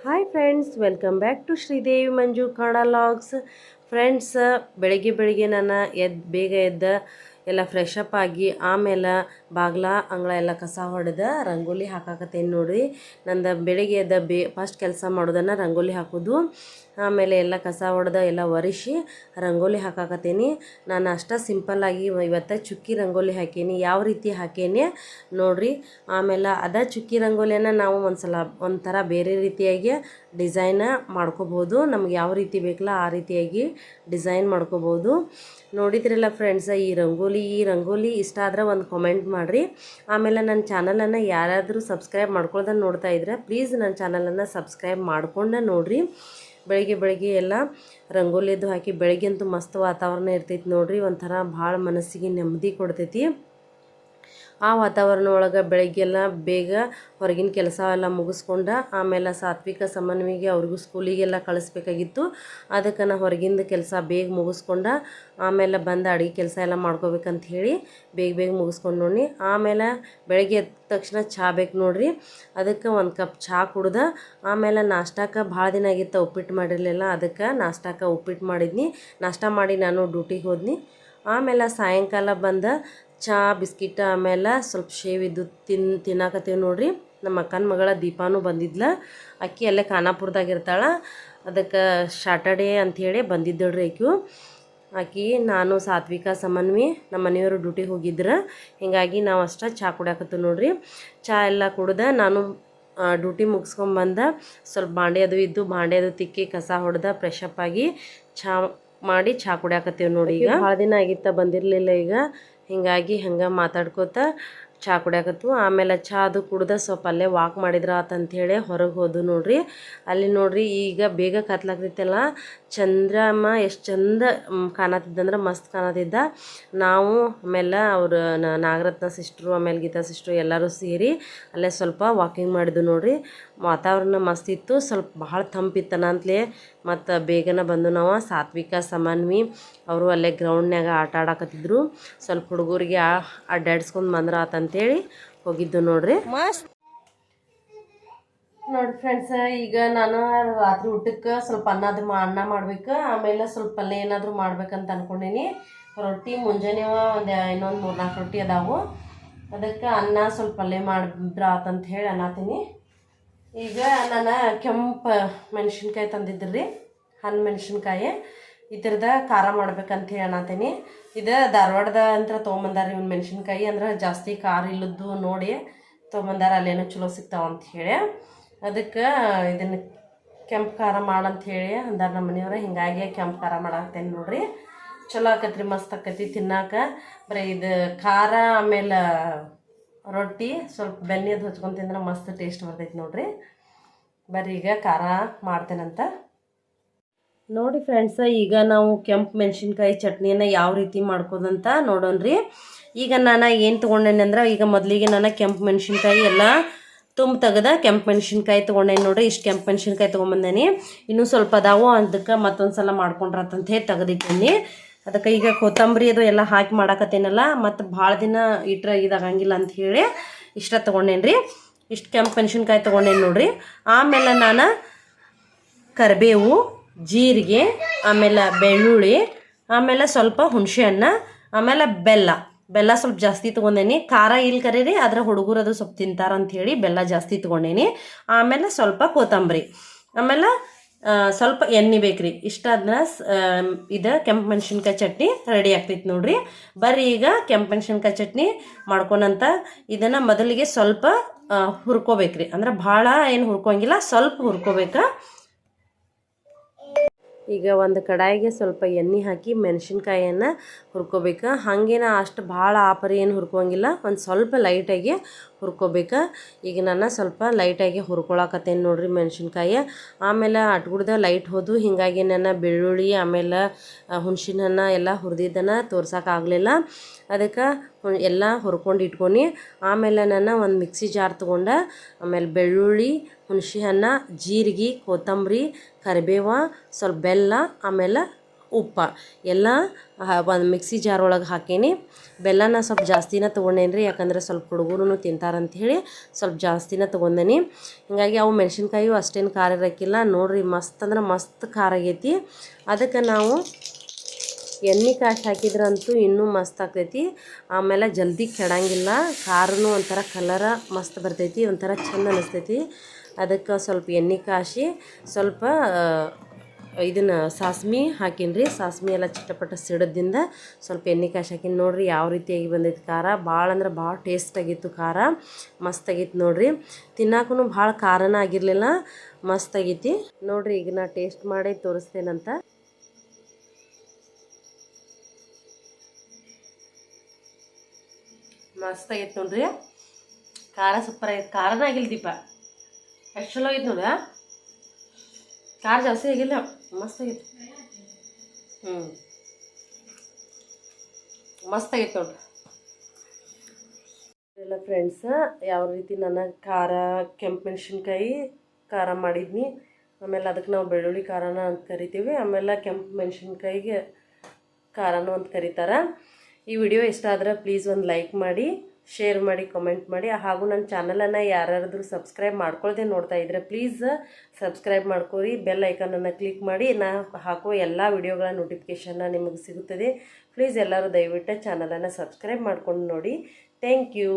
Hi friends welcome back to Sridevi Manju ಕಾಡಲಾಗ್ಸ್ vlogs friends ಬೆಳಗ್ಗೆ ಬೆಳಗ್ಗೆ ನಾನು ಎದ್ದು ಬೇಗ ಎದ್ದ ಎಲ್ಲ ಫ್ರೆಶ್ ಅಪ್ ಆಗಿ ಆಮೇಲೆ ಬಾಗ್ಲ, ಅಂಗಳ ಎಲ್ಲ ಕಸ ಹೊಡೆದ ರಂಗೋಲಿ ಹಾಕಾಕತ್ತೇನೆ ನೋಡ್ರಿ. ನಂದು ಬೆಳಿಗ್ಗೆ ಎದ್ದ ಬೇ ಫಸ್ಟ್ ಕೆಲಸ ಮಾಡೋದನ್ನು ರಂಗೋಲಿ ಹಾಕೋದು. ಆಮೇಲೆ ಎಲ್ಲ ಕಸ ಹೊಡೆದ ಎಲ್ಲ ಒರೆಸಿ ರಂಗೋಲಿ ಹಾಕಾಕತ್ತೀನಿ. ನಾನು ಅಷ್ಟ ಸಿಂಪಲ್ಲಾಗಿ ಇವತ್ತು ಚುಕ್ಕಿ ರಂಗೋಲಿ ಹಾಕೇನಿ, ಯಾವ ರೀತಿ ಹಾಕೇನಿ ನೋಡ್ರಿ. ಆಮೇಲೆ ಅದ ಚುಕ್ಕಿ ರಂಗೋಲಿಯನ್ನು ನಾವು ಒಂದು ಸಲ ಒಂಥರ ಬೇರೆ ರೀತಿಯಾಗಿ ಡಿಸೈನ ಮಾಡ್ಕೋಬೋದು. ನಮ್ಗೆ ಯಾವ ರೀತಿ ಬೇಕಲ್ಲ ಆ ರೀತಿಯಾಗಿ ಡಿಸೈನ್ ಮಾಡ್ಕೋಬೋದು. ನೋಡಿದ್ರಲ್ಲ ಫ್ರೆಂಡ್ಸ, ಈ ರಂಗೋಲಿ ಈ ರಂಗೋಲಿ ಇಷ್ಟ ಆದ್ರೆ ಒಂದು ಕಾಮೆಂಟ್ ಮಾಡಿರಿ. ಆಮೇಲೆ ನನ್ನ ಚಾನಲನ್ನು ಯಾರಾದರೂ ಸಬ್ಸ್ಕ್ರೈಬ್ ಮಾಡ್ಕೊಳ್ದನ್ನು ನೋಡ್ತಾ ಇದ್ರೆ ಪ್ಲೀಸ್ ನನ್ನ ಚಾನಲನ್ನು ಸಬ್ಸ್ಕ್ರೈಬ್ ಮಾಡ್ಕೊಂಡೆ ನೋಡಿರಿ. ಬೆಳಿಗ್ಗೆ ಬೆಳಿಗ್ಗೆ ಎಲ್ಲ ರಂಗೋಲಿದ್ದು ಹಾಕಿ ಬೆಳಿಗ್ಗೆ ಅಂತೂ ಮಸ್ತ್ ವಾತಾವರಣ ಇರ್ತೈತಿ ನೋಡಿರಿ. ಒಂಥರ ಭಾಳ ಮನಸ್ಸಿಗೆ ನೆಮ್ಮದಿ ಕೊಡ್ತೈತಿ. ಆ ವಾತಾವರಣ ಒಳಗೆ ಬೆಳಗ್ಗೆಲ್ಲ ಬೇಗ ಹೊರಗಿನ ಕೆಲಸ ಎಲ್ಲ ಮುಗಿಸ್ಕೊಂಡು ಆಮೇಲೆ ಸಾತ್ವಿಕ ಸಮನ್ವಿಗೆ ಅವ್ರಿಗೂ ಸ್ಕೂಲಿಗೆಲ್ಲ ಕಳಿಸ್ಬೇಕಾಗಿತ್ತು. ಅದಕ್ಕೆ ನಾ ಹೊರಗಿಂದ ಕೆಲಸ ಬೇಗ ಮುಗಿಸ್ಕೊಂಡ ಆಮೇಲೆ ಬಂದು ಅಡುಗೆ ಕೆಲಸ ಎಲ್ಲ ಮಾಡ್ಕೋಬೇಕಂತ ಹೇಳಿ ಬೇಗ ಬೇಗ ಮುಗಿಸ್ಕೊಂಡು ನೋಡಿ ಆಮೇಲೆ ಬೆಳಗ್ಗೆ ಎದ್ದ ತಕ್ಷಣ ಚಹಾ ಬೇಕು ನೋಡ್ರಿ. ಅದಕ್ಕೆ ಒಂದು ಕಪ್ ಚಹಾ ಕುಡ್ದೆ ಆಮೇಲೆ ನಾಷ್ಟಕ್ಕೆ ಭಾಳ ದಿನ ಆಗಿತ್ತು ಉಪ್ಪಿಟ್ಟು ಮಾಡಿರಲಿಲ್ಲ, ಅದಕ್ಕೆ ನಾಷ್ಟಕ್ಕೆ ಉಪ್ಪಿಟ್ಟು ಮಾಡಿದ್ನಿ. ನಾಷ್ಟ ಮಾಡಿ ನಾನು ಡ್ಯೂಟಿಗೆ ಹೋದ್ನಿ. ಆಮೇಲೆ ಸಾಯಂಕಾಲ ಬಂದ ಚಹಾ ಬಿಸ್ಕಿಟ್ ಆಮೇಲೆ ಸ್ವಲ್ಪ ಶೇವ್ ಇದ್ದು ತಿನ್, ತಿನ್ನಾಕತ್ತೀವಿ ನೋಡ್ರಿ. ನಮ್ಮ ಅಕ್ಕನ ಮಗಳ ದೀಪಾನು ಬಂದಿದ್ಲ. ಅಕ್ಕಿ ಅಲ್ಲೇ ಖಾನಾಪುರದಾಗ ಇರ್ತಾಳೆ. ಅದಕ್ಕೆ ಶಾಟರ್ಡೇ ಅಂಥೇಳಿ ಬಂದಿದ್ದಳ್ರಿ ಆಕಿಯು ಆಕಿ, ನಾನು, ಸಾತ್ವಿಕ ಸಮನ್ವಿ ನಮ್ಮ ಮನೆಯವರು ಡ್ಯೂಟಿ ಹೋಗಿದ್ರು. ಹೀಗಾಗಿ ನಾವು ಅಷ್ಟ ಚಹಾ ಕುಡಿಯಾಕತ್ತೀವಿ ನೋಡ್ರಿ. ಚಹಾ ಎಲ್ಲ ಕುಡ್ದೆ ನಾನು ಡ್ಯೂಟಿ ಮುಗಿಸ್ಕೊಂಬಂದ ಸ್ವಲ್ಪ ಬಾಂಡೆ ಅದು ಇದ್ದು ಬಾಂಡೆ ಅದು ತಿಕ್ಕಿ ಕಸ ಹೊಡೆದ ಫ್ರೆಶ್ ಅಪ್ ಆಗಿ ಚಹಾ ಮಾಡಿ ಚಹಾ ಕುಡಿಯಾಕತ್ತೀವಿ ನೋಡಿ ಈಗ. ಭಾಳ ದಿನ ಆಗಿತ್ತ ಬಂದಿರಲಿಲ್ಲ ಈಗ. ಹಿಂಗಾಗಿ ಹಂಗೆ ಮಾತಾಡ್ಕೋತ ಚಹಾ ಕುಡಿಯಾಕತ್ತು ಆಮೇಲೆ ಅದು ಕುಡ್ದು ಸ್ವಲ್ಪ ಅಲ್ಲೇ ವಾಕ್ ಮಾಡಿದ್ರ ಆತಂಥೇಳಿ ಹೊರಗೆ ಹೋದು ನೋಡ್ರಿ. ಅಲ್ಲಿ ನೋಡ್ರಿ ಈಗ ಬೇಗ ಕತ್ಲಾಗ್ತಿತ್ತಲ್ಲ ಚಂದ್ರಮ್ಮ ಎಷ್ಟು ಚಂದ ಕಾಣತ್ತಿದ್ದಂದ್ರೆ ಮಸ್ತ್ ಕಾಣತ್ತಿದ್ದ. ನಾವು ಆಮೇಲೆ ಅವರು ನಾಗರತ್ನ ಸಿಸ್ಟ್ರು ಆಮೇಲೆ ಗೀತಾ ಸಿಸ್ಟ್ರು ಎಲ್ಲರೂ ಸೇರಿ ಅಲ್ಲೇ ಸ್ವಲ್ಪ ವಾಕಿಂಗ್ ಮಾಡಿದ್ವು ನೋಡ್ರಿ. ವಾತಾವರಣ ಮಸ್ತ್ ಇತ್ತು. ಸ್ವಲ್ಪ ಭಾಳ ತಂಪಿತ್ತನ ಅಂತಲೇ ಮತ್ತು ಬೇಗನೆ ಬಂದು ನಾವು. ಸಾತ್ವಿಕ ಸಮನ್ವಿ ಅವರು ಅಲ್ಲೇ ಗ್ರೌಂಡ್ನ್ಯಾಗ ಆಟ ಆಡಕತ್ತಿದ್ರು. ಸ್ವಲ್ಪ ಹುಡುಗರಿಗೆ ಅಡ್ಡಾಡ್ಸ್ಕೊಂಡು ಬಂದ್ರ ಆತಂತೇಳಿ ಹೋಗಿದ್ದು ನೋಡ್ರಿ. ಮಸ್ತ್. ನೋಡಿ ಫ್ರೆಂಡ್ಸ್ ಈಗ ನಾನು ರಾತ್ರಿ ಊಟಕ್ಕೆ ಸ್ವಲ್ಪ ಅನ್ನದ ಮಾ ಅನ್ನ ಮಾಡ್ಬೇಕು ಆಮೇಲೆ ಸ್ವಲ್ಪ ಪಲ್ಯ ಏನಾದರೂ ಮಾಡ್ಬೇಕಂತ ಅನ್ಕೊಂಡೀನಿ. ರೊಟ್ಟಿ ಮುಂಜಾನೆ ಒಂದು ಇನ್ನೊಂದು ಮೂರು ನಾಲ್ಕು ರೊಟ್ಟಿ ಅದಾವು. ಅದಕ್ಕೆ ಅನ್ನ ಸ್ವಲ್ಪ ಪಲ್ಯ ಮಾಡಿದ್ರ ಆತಂತ ಹೇಳಿ ಅನ್ನತೀನಿ. ಈಗ ನಾನು ಕೆಂಪು ಮೆಣಸಿನ್ಕಾಯಿ ರೀ ಹಣ್ಣು ಮೆಣಸಿನ್ಕಾಯಿ. ಇದ್ರದ ಖಾರ ಮಾಡ್ಬೇಕಂತ ಹೇಳಿ ಅನ್ನತೀನಿ ಇದು ಧಾರವಾಡದ ಅಂತ ತೊಗೊಂಬಂದಾರ ಇವ್ನ ಮೆಣಸಿನ್ಕಾಯಿ ಅಂದ್ರೆ ಜಾಸ್ತಿ ಖಾರ ಇಲ್ಲದ್ದು ನೋಡಿ ತೊಗೊಂಬಂದಾರ ಅಲ್ಲೇನೋ ಚಲೋ ಸಿಗ್ತಾವ ಅಂತ ಹೇಳಿ. ಅದಕ್ಕೆ ಇದನ್ನು ಕೆಂಪು ಖಾರ ಹೇಳಿ ಅಂದಾರ ನಮ್ಮ ಮನೆಯವ್ರ. ಹಿಂಗಾಗಿ ಕೆಂಪು ಖಾರ ಮಾಡಾಕ್ತೇನೆ ನೋಡ್ರಿ. ಚಲೋ ಆಕತ್ರಿ, ಮಸ್ತ್ ಆಕತಿ ತಿನ್ನಾಕ. ಬರೀ ಇದು ಖಾರ ಆಮೇಲೆ ರೊಟ್ಟಿ ಸ್ವಲ್ಪ ಬೆಣ್ಣೆದು ಹಚ್ಕೊಂಡು ತಿಂದ್ರೆ ಮಸ್ತ್ ಟೇಸ್ಟ್ ಬರ್ತೈತಿ ನೋಡ್ರಿ. ಬರೀ ಈಗ ಖಾರ ಮಾಡ್ತೇನಂತ. ನೋಡಿ ಫ್ರೆಂಡ್ಸ ಈಗ ನಾವು ಕೆಂಪು ಮೆಣಸಿನ್ಕಾಯಿ ಚಟ್ನಿಯನ್ನು ಯಾವ ರೀತಿ ಮಾಡ್ಕೋದಂತ ನೋಡೋಣ್ರಿ. ಈಗ ನಾನು ಏನು ತೊಗೊಂಡೇನೆ ಅಂದ್ರೆ, ಈಗ ಮೊದಲಿಗೆ ನಾನು ಕೆಂಪು ಮೆಣಸಿನ್ಕಾಯಿ ಎಲ್ಲ ತುಂಬ ತೆಗೆದ ಕೆಂಪು ಮೆಣಸಿನ್ಕಾಯಿ ತೊಗೊಂಡೇನಿ ನೋಡ್ರಿ. ಇಷ್ಟು ಕೆಂಪು ಮೆಣಸಿನ್ಕಾಯಿ ತೊಗೊಂಬಂದೇನಿ. ಇನ್ನೂ ಸ್ವಲ್ಪ ಅದಾವು, ಅದಕ್ಕೆ ಮತ್ತೊಂದು ಸಲ ಮಾಡ್ಕೊಂಡ್ರತ್ತಂತ ಹೇಳಿ ತೆಗೆದಿಟ್ಟೇನಿ. ಅದಕ್ಕೆ ಈಗ ಕೊತ್ತಂಬರಿ ಅದು ಎಲ್ಲ ಹಾಕಿ ಮಾಡಾಕತ್ತೇನಲ್ಲ, ಮತ್ತು ಭಾಳ ದಿನ ಇಟ್ರೆ ಇದಾಗಂಗಿಲ್ಲ ಅಂತ ಹೇಳಿ ಇಷ್ಟ ತೊಗೊಂಡೇನ್ರಿ. ಇಷ್ಟು ಕೆಂಪು ಮೆಣಸಿನ್ಕಾಯಿ ತೊಗೊಂಡೇನಿ ನೋಡ್ರಿ. ಆಮೇಲೆ ನಾನು ಕರಿಬೇವು ಜೀರಿಗೆ, ಆಮೇಲೆ ಬೆಳ್ಳುಳ್ಳಿ, ಆಮೇಲೆ ಸ್ವಲ್ಪ ಹುಣಸೆ ಹಣ್ಣು, ಆಮೇಲೆ ಬೆಲ್ಲ. ಬೆಲ್ಲ ಸ್ವಲ್ಪ ಜಾಸ್ತಿ ತೊಗೊಂಡೇನಿ. ಖಾರ ಇಲ್ಲಿ ಕರೀರಿ, ಆದ್ರೆ ಹುಡುಗರು ಅದು ಸ್ವಲ್ಪ ತಿಂತಾರ ಹೇಳಿ ಬೆಲ್ಲ ಜಾಸ್ತಿ ತೊಗೊಂಡೇನಿ. ಆಮೇಲೆ ಸ್ವಲ್ಪ ಕೊತ್ತಂಬರಿ. ಆಮೇಲೆ ಸ್ವಲ್ಪ ಎಣ್ಣೆ ಬೇಕ್ರಿ. ಅದನ್ನ ಇದು ಕೆಂಪು ಮೆಣಸಿನ್ಕಾಯಿ ಚಟ್ನಿ ರೆಡಿ ಆಗ್ತೈತಿ ನೋಡ್ರಿ. ಬರ್ರಿ ಈಗ ಕೆಂಪು ಮೆಣಸಿನ್ಕಾಯಿ ಚಟ್ನಿ ಮಾಡ್ಕೊಂಡಂತ ಇದನ್ನು ಮೊದಲಿಗೆ ಸ್ವಲ್ಪ ಹುರ್ಕೋಬೇಕ್ರಿ. ಅಂದ್ರೆ ಭಾಳ ಏನು ಹುರ್ಕೋಂಗಿಲ್ಲ ಸ್ವಲ್ಪ ಹುರ್ಕೋಬೇಕಾ. ಈಗ ಒಂದು ಕಡಾಯಿಗೆ ಸ್ವಲ್ಪ ಎಣ್ಣೆ ಹಾಕಿ ಮೆಣಸಿನ್ಕಾಯನ್ನು ಹುರ್ಕೋಬೇಕು. ಹಾಗೇನ ಅಷ್ಟು ಭಾಳ ಆಪರಿ ಏನು ಹುರ್ಕೋಂಗಿಲ್ಲ ಒಂದು ಸ್ವಲ್ಪ ಲೈಟಾಗಿ ಹುರ್ಕೋಬೇಕು. ಈಗ ನಾನು ಸ್ವಲ್ಪ ಲೈಟಾಗಿ ಹುರ್ಕೊಳಕತ್ತೇನೆ ನೋಡಿರಿ ಮೆಣಸಿನ್ಕಾಯಿ. ಆಮೇಲೆ ಅಟ್ಗುಡ್ದ ಲೈಟ್ ಹೋದು, ಹೀಗಾಗಿ ನಾನು ಬೆಳ್ಳುಳ್ಳಿ, ಆಮೇಲೆ ಹುಣ್ಸಿನ ಹಣ್ಣು ಎಲ್ಲ ಹುರಿದಿದ್ದನ್ನು ತೋರ್ಸೋಕ್ಕಾಗಲಿಲ್ಲ ಅದಕ್ಕೆ ಎಲ್ಲ ಹುರ್ಕೊಂಡು ಇಟ್ಕೊಂಡು ಆಮೇಲೆ ನಾನು ಒಂದು ಮಿಕ್ಸಿ ಜಾರ್ ತೊಗೊಂಡೆ, ಆಮೇಲೆ ಬೆಳ್ಳುಳ್ಳಿ ಹುಣಸೆ ಹಣ್ಣು ಜೀರಿಗೆ, ಕೊತ್ತಂಬರಿ, ಕರಿಬೇವು, ಸ್ವಲ್ಪ ಬೆಲ್ಲ, ಆಮೇಲೆ ಉಪ್ಪ. ಎಲ್ಲ ಒಂದು ಮಿಕ್ಸಿ ಜಾರ್ ಒಳಗೆ ಹಾಕೀನಿ. ಬೆಲ್ಲನ ಸ್ವಲ್ಪ ಜಾಸ್ತಿನ ತೊಗೊಂಡೇನಿ ರೀ ಯಾಕಂದ್ರೆ ಸ್ವಲ್ಪ ಹುಡುಗರು ತಿಂತಾರಂತ ಹೇಳಿ ಸ್ವಲ್ಪ ಜಾಸ್ತಿನ ತೊಗೊಂಡೇನಿ. ಹಿಂಗಾಗಿ ಅವು ಮೆಣಸಿನ್ಕಾಯಿಯು ಅಷ್ಟೇನು ಖಾರ ಇರೋಕ್ಕಿಲ್ಲ ನೋಡಿರಿ ಮಸ್ತ್ ಅಂದ್ರೆ ಮಸ್ತ್ ಖಾರ ಆಗೈತಿ. ಅದಕ್ಕೆ ನಾವು ಎಣ್ಣೆ ಕಾಯಿ ಹಾಕಿದ್ರಂತೂ ಇನ್ನೂ ಮಸ್ತ್ ಆಗ್ತೈತಿ. ಆಮೇಲೆ ಜಲ್ದಿ ಕೆಡಂಗಿಲ್ಲ. ಖಾರನೂ ಒಂಥರ ಕಲರ ಮಸ್ತ್ ಬರ್ತೈತಿ, ಒಂಥರ ಚಂದ ಅನಿಸ್ತೈತಿ. ಅದಕ್ಕೆ ಸ್ವಲ್ಪ ಎಣ್ಣೆ ಕಾಸಿ ಸ್ವಲ್ಪ ಇದನ್ನು ಸಾಸ್ಮಿ ಹಾಕೀನಿ ರೀ. ಸಾಸ್ಮಿ ಎಲ್ಲ ಚಿಟ್ಟಪಟ್ಟ ಸಿಡದಿಂದ ಸ್ವಲ್ಪ ಎಣ್ಣೆ ಕಾಯಿ ಹಾಕಿನಿ. ನೋಡಿರಿ ಯಾವ ರೀತಿಯಾಗಿ ಬಂದೈತಿ ಖಾರ. ಭಾಳ ಅಂದ್ರೆ ಭಾಳ ಟೇಸ್ಟಾಗಿತ್ತು ಖಾರ. ಮಸ್ತಾಗಿತ್ತು ನೋಡಿರಿ. ತಿನ್ನಕ್ಕೂ ಭಾಳ ಖಾರನ ಆಗಿರಲಿಲ್ಲ. ಮಸ್ತಾಗೈತಿ ನೋಡಿರಿ ಈಗ ನಾ ಟೇಸ್ಟ್ ಮಾಡಿ ತೋರಿಸ್ತೇನಂತ. ಮಸ್ತ್ ಆಗೈತೆ ನೋಡ್ರಿ. ಖಾರ ಸೂಪರ್ ಆಗೈತೆ. ಖಾರನ ಆಗಿಲ್ಲ ದೀಪ. ಎಷ್ಟು ಚಲೋ ಆಗೈತೆ ನೋಡ್ರಿ ಖಾರ ಜಾಸ್ತಿ ಆಗಿಲ್ಲ. ಮಸ್ತ್ ಆಗೈತೆ. ಹ್ಞೂ ಮಸ್ತ್ ಆಗೈತೆ ನೋಡ್ರಿ. ಎಲ್ಲ ಫ್ರೆಂಡ್ಸ ಯಾವ ರೀತಿ ನನ್ನ ಖಾರ, ಕೆಂಪು ಮೆಣಸಿನ್ಕಾಯಿ ಖಾರ ಮಾಡಿದ್ನಿ. ಆಮೇಲೆ ಅದಕ್ಕೆ ನಾವು ಬೆಳ್ಳುಳ್ಳಿ ಖಾರನ ಅಂತ ಕರಿತೀವಿ. ಆಮೇಲೆ ಕೆಂಪು ಮೆಣಸಿನ್ಕಾಯಿಗೆ ಖಾರನೂ ಅಂತ ಕರೀತಾರೆ. ಈ ವಿಡಿಯೋ ಇಷ್ಟ ಆದ್ರೆ ಪ್ಲೀಸ್ ಒಂದು ಲೈಕ್ ಮಾಡಿ ಶೇರ್ ಮಾಡಿ ಕಮೆಂಟ್ ಮಾಡಿ. ಹಾಗೂ ನನ್ನ ಚಾನಲನ್ನು ಯಾರಾದರೂ ಸಬ್ಸ್ಕ್ರೈಬ್ ಮಾಡ್ಕೊಳ್ದೆ ನೋಡ್ತಾ ಇದ್ರೆ ಪ್ಲೀಸ್ ಸಬ್ಸ್ಕ್ರೈಬ್ ಮಾಡ್ಕೊರಿ. ಬೆಲ್ ಐಕನನ್ನು ಕ್ಲಿಕ್ ಮಾಡಿ. ನಾ ಹಾಕೋ ಎಲ್ಲ ವಿಡಿಯೋಗಳ ನೋಟಿಫಿಕೇಷನ್ನ ನಿಮಗೆ ಸಿಗುತ್ತದೆ. ಪ್ಲೀಸ್ ಎಲ್ಲರೂ ದಯವಿಟ್ಟು ಚಾನಲನ್ನು ಸಬ್ಸ್ಕ್ರೈಬ್ ಮಾಡ್ಕೊಂಡು ನೋಡಿ. Thank you